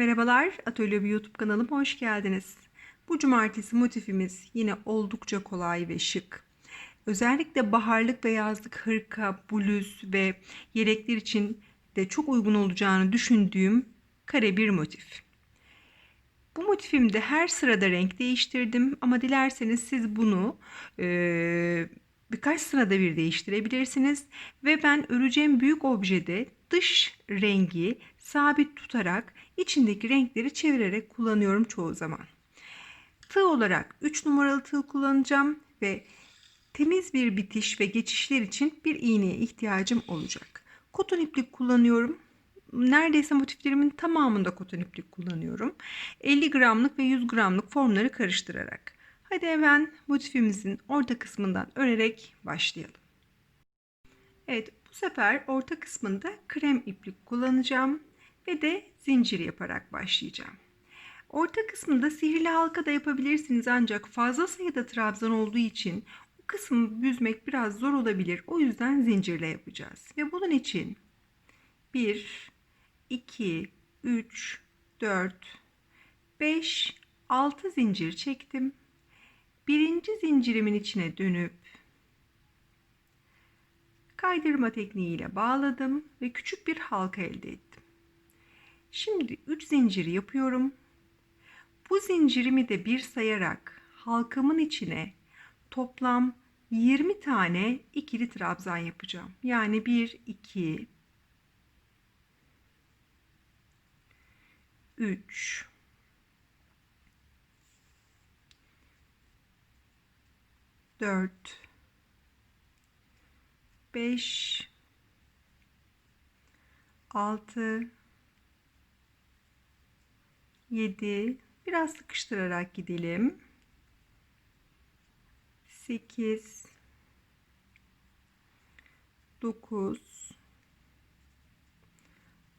Merhabalar, Atölye bir YouTube kanalıma hoş geldiniz. Bu cumartesi motifimiz yine oldukça kolay ve şık. Özellikle baharlık ve yazlık hırka, bluz ve yelekler için de çok uygun olacağını düşündüğüm kare bir motif. Bu motifimde her sırada renk değiştirdim ama dilerseniz siz bunu e, birkaç sırada bir değiştirebilirsiniz. Ve ben öreceğim büyük objede dış rengi sabit tutarak içindeki renkleri çevirerek kullanıyorum çoğu zaman. Tığ olarak 3 numaralı tığ kullanacağım ve temiz bir bitiş ve geçişler için bir iğneye ihtiyacım olacak. Koton iplik kullanıyorum. Neredeyse motiflerimin tamamında koton iplik kullanıyorum. 50 gramlık ve 100 gramlık formları karıştırarak. Hadi hemen motifimizin orta kısmından örerek başlayalım. Evet bu sefer orta kısmında krem iplik kullanacağım ve de zincir yaparak başlayacağım. Orta kısmında sihirli halka da yapabilirsiniz ancak fazla sayıda trabzan olduğu için o kısmı büzmek biraz zor olabilir. O yüzden zincirle yapacağız. Ve bunun için 1, 2, 3, 4, 5, 6 zincir çektim. Birinci zincirimin içine dönüp kaydırma tekniğiyle bağladım ve küçük bir halka elde ettim. Şimdi 3 zinciri yapıyorum. Bu zincirimi de bir sayarak halkamın içine toplam 20 tane ikili trabzan yapacağım. Yani 1 2 3 4 5 6 7 biraz sıkıştırarak gidelim. 8 9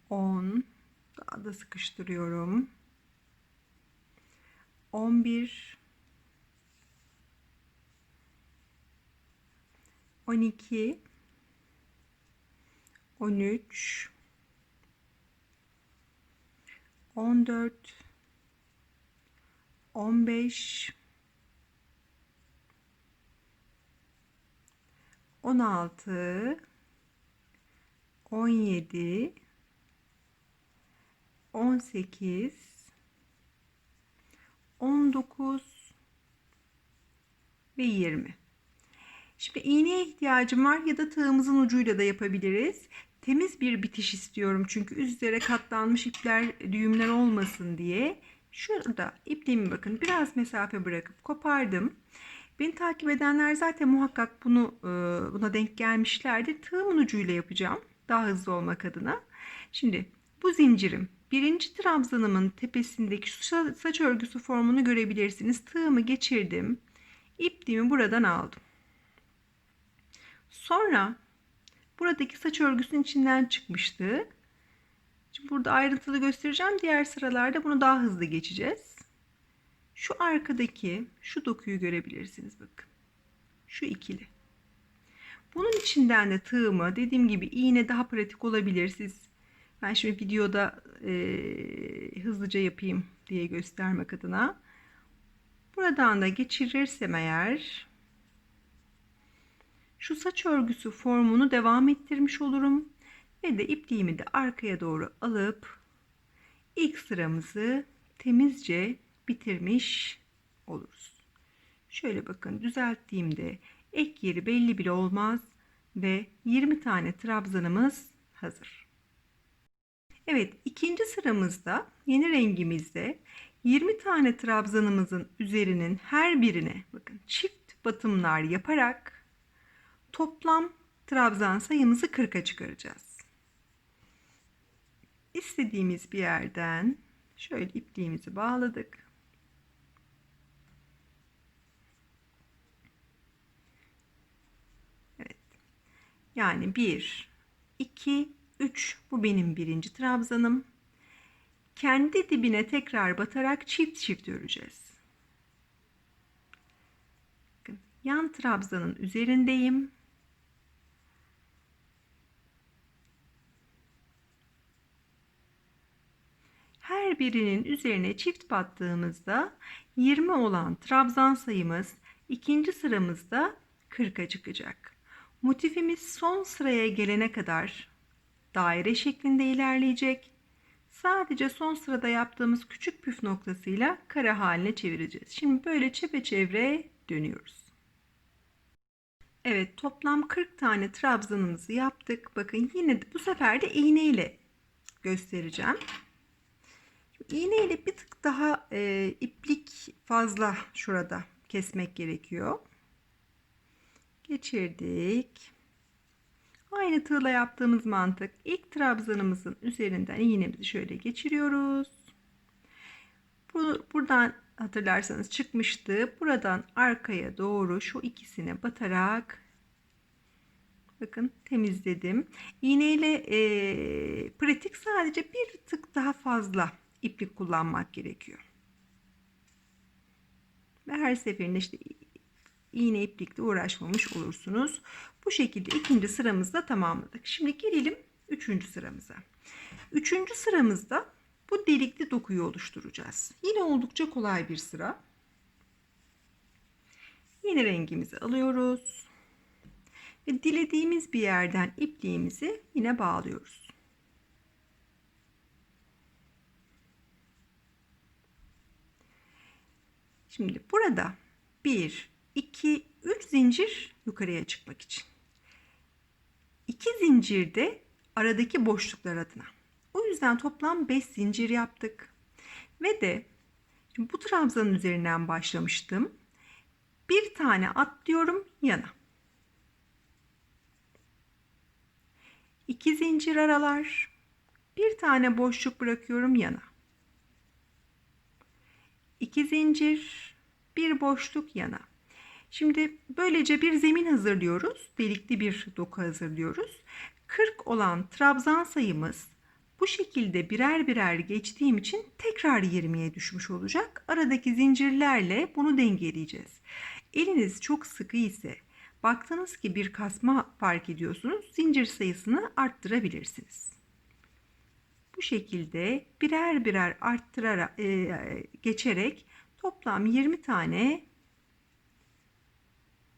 10 daha da sıkıştırıyorum. 11 12 13 14 15 16 17 18 19 ve 20 Şimdi iğneye ihtiyacım var ya da tığımızın ucuyla da yapabiliriz. Temiz bir bitiş istiyorum çünkü üzere katlanmış ipler, düğümler olmasın diye. Şurada ipliğimi bakın biraz mesafe bırakıp kopardım. Beni takip edenler zaten muhakkak bunu e, buna denk gelmişlerdir. Tığımın ucuyla yapacağım daha hızlı olmak adına. Şimdi bu zincirim birinci trabzanımın tepesindeki saç örgüsü formunu görebilirsiniz. Tığımı geçirdim. İpliğimi buradan aldım. Sonra buradaki saç örgüsünün içinden çıkmıştı. Şimdi burada ayrıntılı göstereceğim. Diğer sıralarda bunu daha hızlı geçeceğiz. Şu arkadaki şu dokuyu görebilirsiniz bakın. Şu ikili. Bunun içinden de tığımı dediğim gibi iğne daha pratik olabilir. Siz ben şimdi videoda e, hızlıca yapayım diye göstermek adına. Buradan da geçirirsem eğer şu saç örgüsü formunu devam ettirmiş olurum. Ve de ipliğimi de arkaya doğru alıp ilk sıramızı temizce bitirmiş oluruz. Şöyle bakın düzelttiğimde ek yeri belli bile olmaz ve 20 tane trabzanımız hazır. Evet ikinci sıramızda yeni rengimizde 20 tane trabzanımızın üzerinin her birine bakın çift batımlar yaparak toplam trabzan sayımızı 40'a çıkaracağız. İstediğimiz bir yerden şöyle ipliğimizi bağladık. Evet. Yani 1 2 3 bu benim birinci trabzanım. Kendi dibine tekrar batarak çift çift öreceğiz. Bakın, yan trabzanın üzerindeyim. Her birinin üzerine çift battığımızda 20 olan trabzan sayımız ikinci sıramızda 40'a çıkacak. Motifimiz son sıraya gelene kadar daire şeklinde ilerleyecek. Sadece son sırada yaptığımız küçük püf noktasıyla kare haline çevireceğiz. Şimdi böyle çepeçevre dönüyoruz. Evet toplam 40 tane trabzanımızı yaptık. Bakın yine de bu sefer de iğne ile göstereceğim. İğne bir tık daha e, iplik fazla şurada kesmek gerekiyor. Geçirdik. Aynı tığla yaptığımız mantık. İlk trabzanımızın üzerinden iğnemizi şöyle geçiriyoruz. Buradan hatırlarsanız çıkmıştı. Buradan arkaya doğru şu ikisine batarak bakın temizledim. İğneyle e, pratik sadece bir tık daha fazla iplik kullanmak gerekiyor. Ve her seferinde işte iğne iplikle uğraşmamış olursunuz. Bu şekilde ikinci sıramızda tamamladık. Şimdi gelelim üçüncü sıramıza. Üçüncü sıramızda bu delikli dokuyu oluşturacağız. Yine oldukça kolay bir sıra. Yeni rengimizi alıyoruz. Ve dilediğimiz bir yerden ipliğimizi yine bağlıyoruz. Şimdi burada 1, 2, 3 zincir yukarıya çıkmak için. 2 zincirde aradaki boşluklar adına. O yüzden toplam 5 zincir yaptık. Ve de şimdi bu trabzanın üzerinden başlamıştım. Bir tane atlıyorum yana. 2 zincir aralar. Bir tane boşluk bırakıyorum yana. 2 zincir, bir boşluk yana. Şimdi böylece bir zemin hazırlıyoruz. Delikli bir doku hazırlıyoruz. 40 olan trabzan sayımız bu şekilde birer birer geçtiğim için tekrar 20'ye düşmüş olacak. Aradaki zincirlerle bunu dengeleyeceğiz. Eliniz çok sıkı ise baktınız ki bir kasma fark ediyorsunuz. Zincir sayısını arttırabilirsiniz. Bu şekilde birer birer arttırarak e, geçerek toplam 20 tane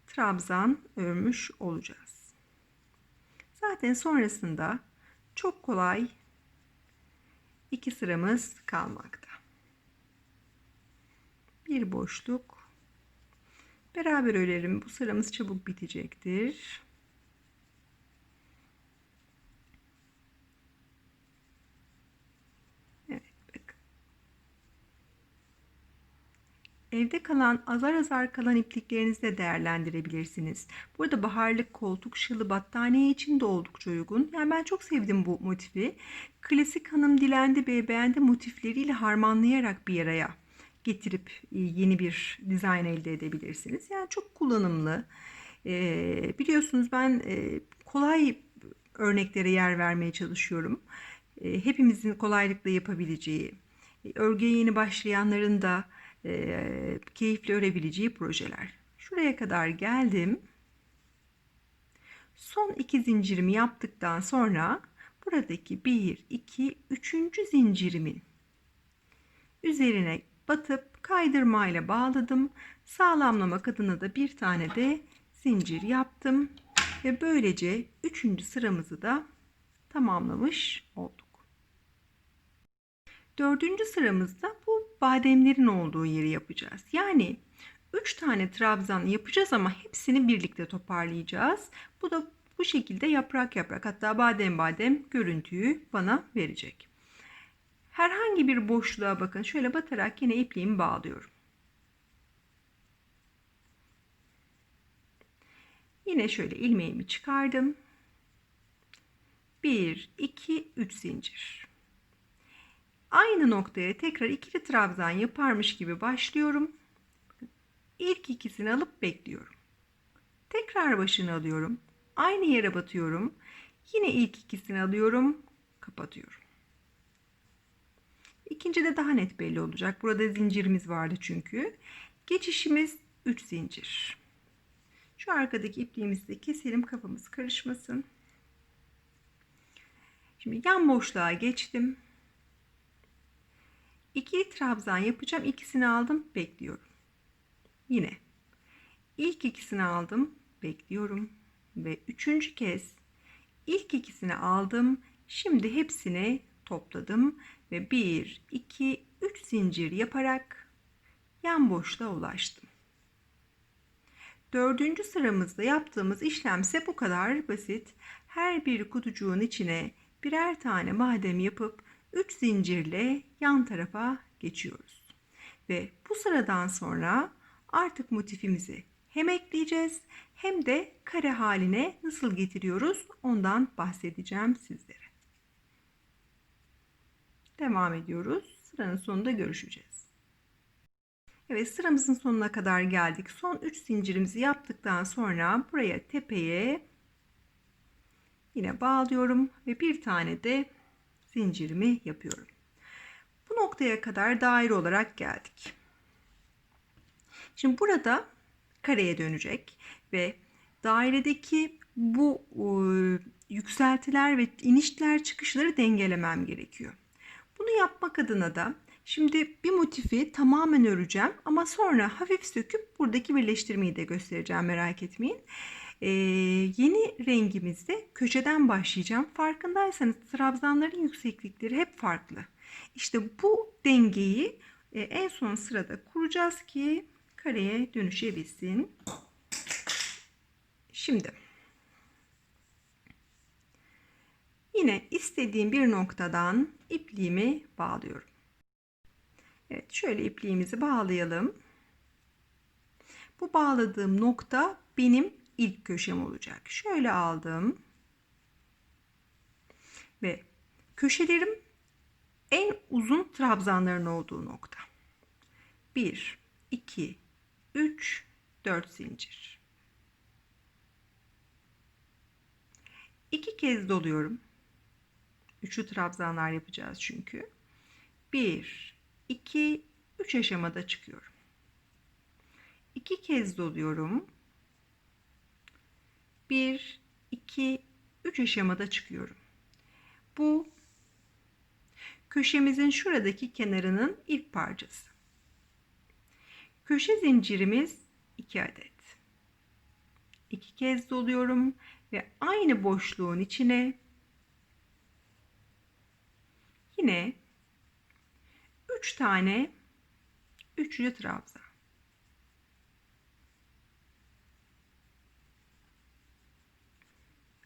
trabzan örmüş olacağız. Zaten sonrasında çok kolay iki sıramız kalmakta. Bir boşluk. Beraber örelim. Bu sıramız çabuk bitecektir. Evde kalan azar azar kalan ipliklerinizi de değerlendirebilirsiniz. Burada baharlık koltuk şılı battaniye için de oldukça uygun. Yani ben çok sevdim bu motifi. Klasik hanım dilendi beğendi motifleriyle harmanlayarak bir araya getirip e, yeni bir dizayn elde edebilirsiniz. Yani çok kullanımlı. Ee, biliyorsunuz ben e, kolay örneklere yer vermeye çalışıyorum. E, hepimizin kolaylıkla yapabileceği, örgüye yeni başlayanların da e, keyifli örebileceği projeler. Şuraya kadar geldim. Son iki zincirimi yaptıktan sonra buradaki 1, 2, 3. zincirimin üzerine batıp kaydırmayla bağladım. Sağlamlamak adına da bir tane de zincir yaptım. Ve böylece üçüncü sıramızı da tamamlamış olduk. Dördüncü sıramızda bu bademlerin olduğu yeri yapacağız. Yani 3 tane trabzan yapacağız ama hepsini birlikte toparlayacağız. Bu da bu şekilde yaprak yaprak hatta badem badem görüntüyü bana verecek. Herhangi bir boşluğa bakın şöyle batarak yine ipliğimi bağlıyorum. Yine şöyle ilmeğimi çıkardım. 1 2 3 zincir. Aynı noktaya tekrar ikili trabzan yaparmış gibi başlıyorum. İlk ikisini alıp bekliyorum. Tekrar başını alıyorum. Aynı yere batıyorum. Yine ilk ikisini alıyorum. Kapatıyorum. İkinci de daha net belli olacak. Burada zincirimiz vardı çünkü. Geçişimiz 3 zincir. Şu arkadaki ipliğimizi de keselim kafamız karışmasın. Şimdi yan boşluğa geçtim. İkili trabzan yapacağım. İkisini aldım, bekliyorum. Yine ilk ikisini aldım, bekliyorum ve üçüncü kez ilk ikisini aldım. Şimdi hepsini topladım ve 1 2 3 zincir yaparak yan boşluğa ulaştım. Dördüncü sıramızda yaptığımız işlemse bu kadar basit. Her bir kutucuğun içine birer tane badem yapıp 3 zincirle yan tarafa geçiyoruz. Ve bu sıradan sonra artık motifimizi hem ekleyeceğiz hem de kare haline nasıl getiriyoruz ondan bahsedeceğim sizlere. Devam ediyoruz. Sıranın sonunda görüşeceğiz. Evet sıramızın sonuna kadar geldik. Son 3 zincirimizi yaptıktan sonra buraya tepeye yine bağlıyorum ve bir tane de zincirimi yapıyorum. Bu noktaya kadar daire olarak geldik. Şimdi burada kareye dönecek ve dairedeki bu e, yükseltiler ve inişler çıkışları dengelemem gerekiyor. Bunu yapmak adına da şimdi bir motifi tamamen öreceğim ama sonra hafif söküp buradaki birleştirmeyi de göstereceğim merak etmeyin. Ee, yeni rengimizde köşeden başlayacağım. Farkındaysanız trabzanların yükseklikleri hep farklı. İşte bu dengeyi e, en son sırada kuracağız ki kareye dönüşebilsin. Şimdi yine istediğim bir noktadan ipliğimi bağlıyorum. Evet şöyle ipliğimizi bağlayalım. Bu bağladığım nokta benim ilk köşem olacak. Şöyle aldım. Ve köşelerim en uzun trabzanların olduğu nokta. 1, 2, 3, 4 zincir. İki kez doluyorum. Üçlü trabzanlar yapacağız çünkü. 1, 2, 3 aşamada çıkıyorum. İki kez doluyorum. 1, 2, 3 aşamada çıkıyorum. Bu köşemizin şuradaki kenarının ilk parçası. Köşe zincirimiz 2 adet. 2 kez doluyorum ve aynı boşluğun içine yine 3 tane üçlü trabzan.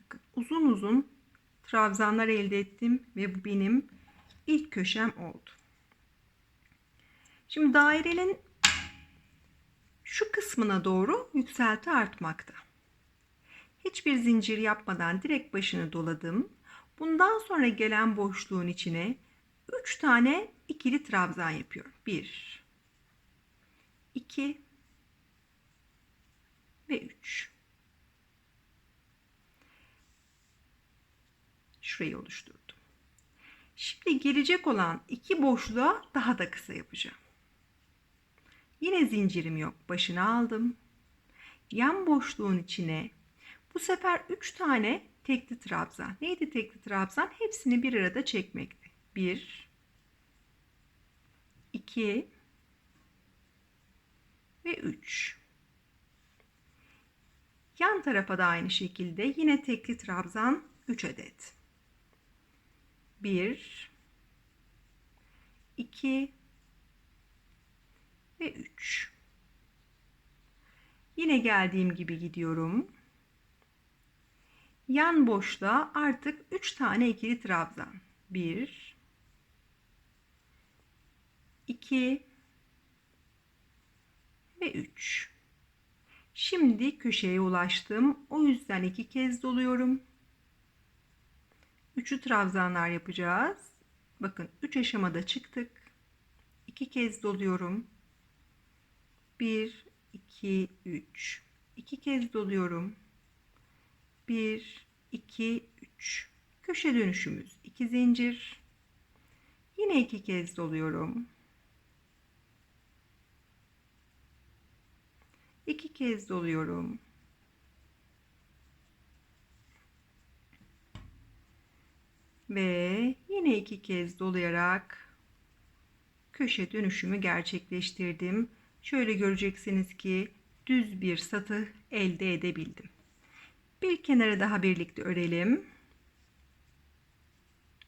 Bakın uzun uzun trabzanlar elde ettim ve bu benim ilk köşem oldu. Şimdi dairenin şu kısmına doğru yükselti artmakta. Hiçbir zincir yapmadan direkt başını doladım. Bundan sonra gelen boşluğun içine 3 tane ikili trabzan yapıyorum. 1 2 ve 3. Şurayı oluşturdum. Şimdi gelecek olan iki boşluğa daha da kısa yapacağım. Yine zincirim yok. Başını aldım. Yan boşluğun içine bu sefer 3 tane tekli trabzan. Neydi tekli trabzan? Hepsini bir arada çekmekti. 1 2 ve 3. Yan tarafa da aynı şekilde yine tekli trabzan 3 adet. 1 2 ve 3. Yine geldiğim gibi gidiyorum. Yan boşluğa artık 3 tane ikili trabzan. 1 2 ve 3. Şimdi köşeye ulaştım. O yüzden iki kez doluyorum. Üçlü trabzanlar yapacağız. Bakın 3 aşamada çıktık. 2 kez doluyorum. 1 2 3 2 kez doluyorum. 1 2 3 köşe dönüşümüz 2 zincir. Yine 2 kez doluyorum. 2 kez doluyorum. Ve yine iki kez dolayarak köşe dönüşümü gerçekleştirdim. Şöyle göreceksiniz ki düz bir satı elde edebildim. Bir kenara daha birlikte örelim.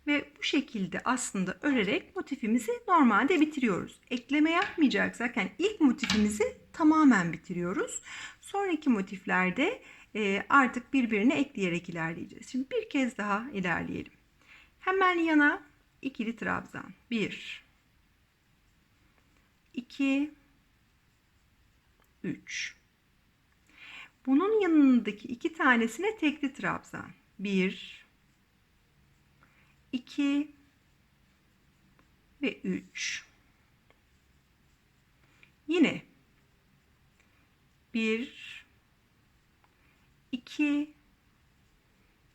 Ve bu şekilde aslında örerek motifimizi normalde bitiriyoruz. Ekleme yapmayacaksak yani ilk motifimizi tamamen bitiriyoruz. Sonraki motiflerde e, artık birbirine ekleyerek ilerleyeceğiz. Şimdi bir kez daha ilerleyelim. Hemen yana ikili trabzan. 1 2 3 Bunun yanındaki iki tanesine tekli trabzan. 1 2 ve 3 yine 1 2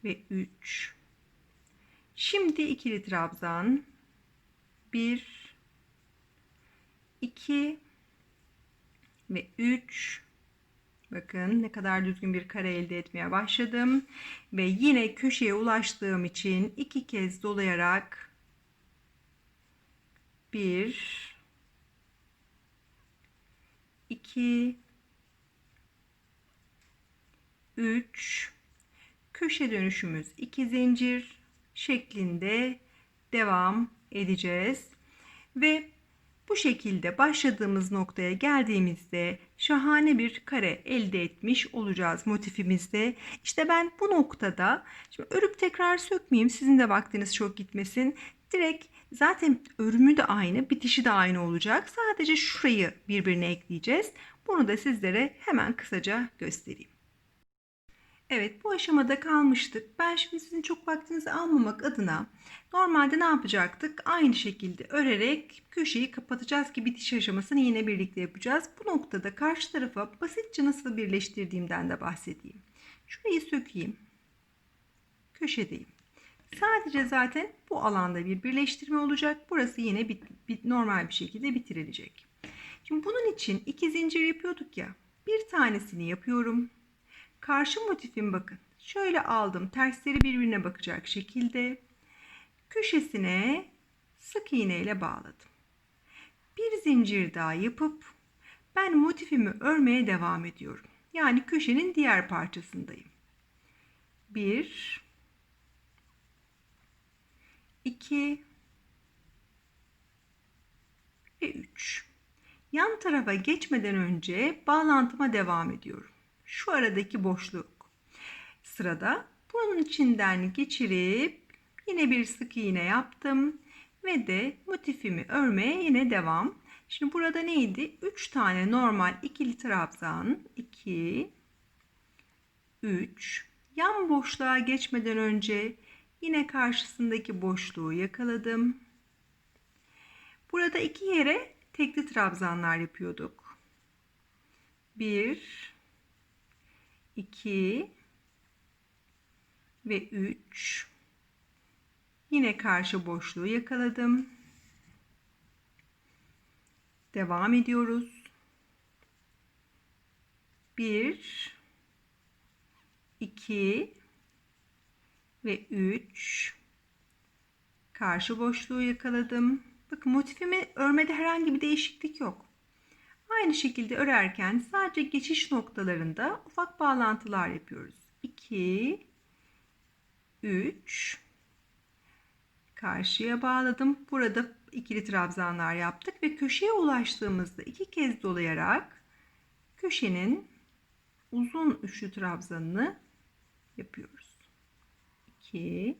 ve 3 şimdi ikili trabzan 1 2 ve 3 Bakın ne kadar düzgün bir kare elde etmeye başladım. Ve yine köşeye ulaştığım için iki kez dolayarak bir, iki, üç, köşe dönüşümüz iki zincir şeklinde devam edeceğiz. Ve bu şekilde başladığımız noktaya geldiğimizde şahane bir kare elde etmiş olacağız motifimizde. İşte ben bu noktada şimdi örüp tekrar sökmeyeyim sizin de vaktiniz çok gitmesin. Direkt zaten örümü de aynı bitişi de aynı olacak. Sadece şurayı birbirine ekleyeceğiz. Bunu da sizlere hemen kısaca göstereyim. Evet bu aşamada kalmıştık. Ben şimdi sizin çok vaktinizi almamak adına normalde ne yapacaktık? Aynı şekilde örerek köşeyi kapatacağız ki bitiş aşamasını yine birlikte yapacağız. Bu noktada karşı tarafa basitçe nasıl birleştirdiğimden de bahsedeyim. Şurayı sökeyim. Köşedeyim. Sadece zaten bu alanda bir birleştirme olacak. Burası yine bit, bit, normal bir şekilde bitirilecek. Şimdi bunun için iki zincir yapıyorduk ya. Bir tanesini yapıyorum. Karşı motifim bakın. Şöyle aldım. Tersleri birbirine bakacak şekilde. Köşesine sık iğne ile bağladım. Bir zincir daha yapıp ben motifimi örmeye devam ediyorum. Yani köşenin diğer parçasındayım. 1 2 ve 3. Yan tarafa geçmeden önce bağlantıma devam ediyorum şu aradaki boşluk. Sırada bunun içinden geçirip yine bir sık iğne yaptım ve de motifimi örmeye yine devam. Şimdi burada neydi? 3 tane normal ikili trabzan 2 3 yan boşluğa geçmeden önce yine karşısındaki boşluğu yakaladım. Burada iki yere tekli trabzanlar yapıyorduk. 1 2 ve 3 yine karşı boşluğu yakaladım. Devam ediyoruz. 1 2 ve 3 karşı boşluğu yakaladım. Bakın motifimi örmede herhangi bir değişiklik yok. Aynı şekilde örerken sadece geçiş noktalarında ufak bağlantılar yapıyoruz. 2 3 karşıya bağladım. Burada ikili trabzanlar yaptık ve köşeye ulaştığımızda iki kez dolayarak köşenin uzun üçlü trabzanını yapıyoruz. 2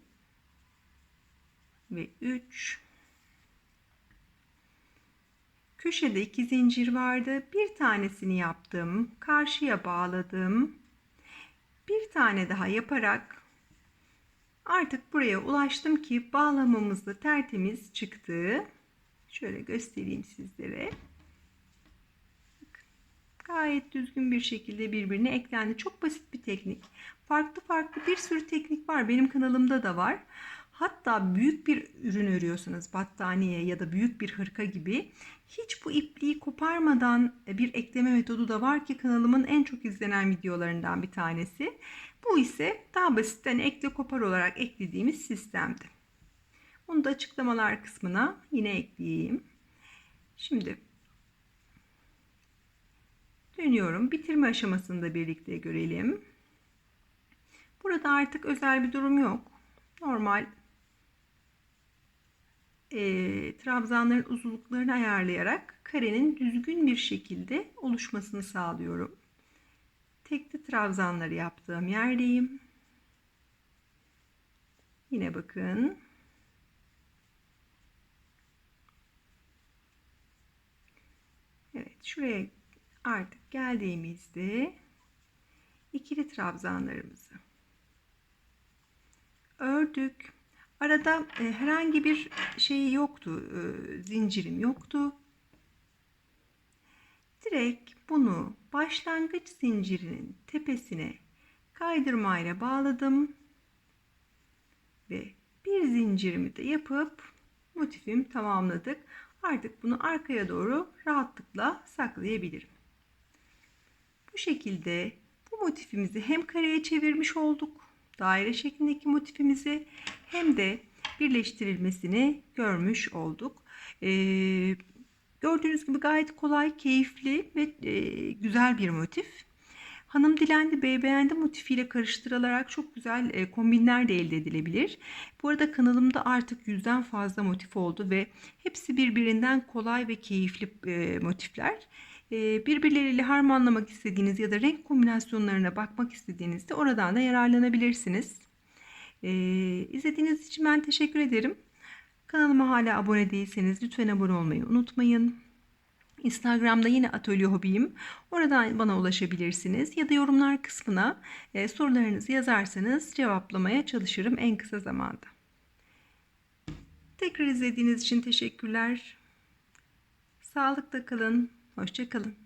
ve 3 Köşede iki zincir vardı. Bir tanesini yaptım. Karşıya bağladım. Bir tane daha yaparak artık buraya ulaştım ki bağlamamız da tertemiz çıktı. Şöyle göstereyim sizlere. Gayet düzgün bir şekilde birbirine eklendi. Çok basit bir teknik. Farklı farklı bir sürü teknik var. Benim kanalımda da var. Hatta büyük bir ürün örüyorsanız battaniye ya da büyük bir hırka gibi hiç bu ipliği koparmadan bir ekleme metodu da var ki kanalımın en çok izlenen videolarından bir tanesi. Bu ise daha basitten ekle kopar olarak eklediğimiz sistemdi. Bunu da açıklamalar kısmına yine ekleyeyim. Şimdi dönüyorum. Bitirme aşamasını da birlikte görelim. Burada artık özel bir durum yok. Normal e, trabzanların uzunluklarını ayarlayarak karenin düzgün bir şekilde oluşmasını sağlıyorum. Tekli trabzanları yaptığım yerdeyim. Yine bakın. Evet şuraya artık geldiğimizde ikili trabzanlarımızı ördük. Arada e, herhangi bir şey yoktu, e, zincirim yoktu. Direkt bunu başlangıç zincirinin tepesine kaydırmayla bağladım ve bir zincirimi de yapıp motifim tamamladık. Artık bunu arkaya doğru rahatlıkla saklayabilirim. Bu şekilde bu motifimizi hem kareye çevirmiş olduk. Daire şeklindeki motifimizi hem de birleştirilmesini görmüş olduk. Ee, gördüğünüz gibi gayet kolay, keyifli ve e, güzel bir motif. Hanım dilendi, bey beğendi motifiyle karıştırılarak çok güzel e, kombinler de elde edilebilir. Bu arada kanalımda artık yüzden fazla motif oldu ve hepsi birbirinden kolay ve keyifli e, motifler. E, birbirleriyle harmanlamak istediğiniz ya da renk kombinasyonlarına bakmak istediğinizde oradan da yararlanabilirsiniz. E, izlediğiniz için ben teşekkür ederim. Kanalıma hala abone değilseniz lütfen abone olmayı unutmayın. Instagram'da yine Atölye Hobiyim. Oradan bana ulaşabilirsiniz ya da yorumlar kısmına e, sorularınızı yazarsanız cevaplamaya çalışırım en kısa zamanda. Tekrar izlediğiniz için teşekkürler. Sağlıkla kalın. Hoşça kalın.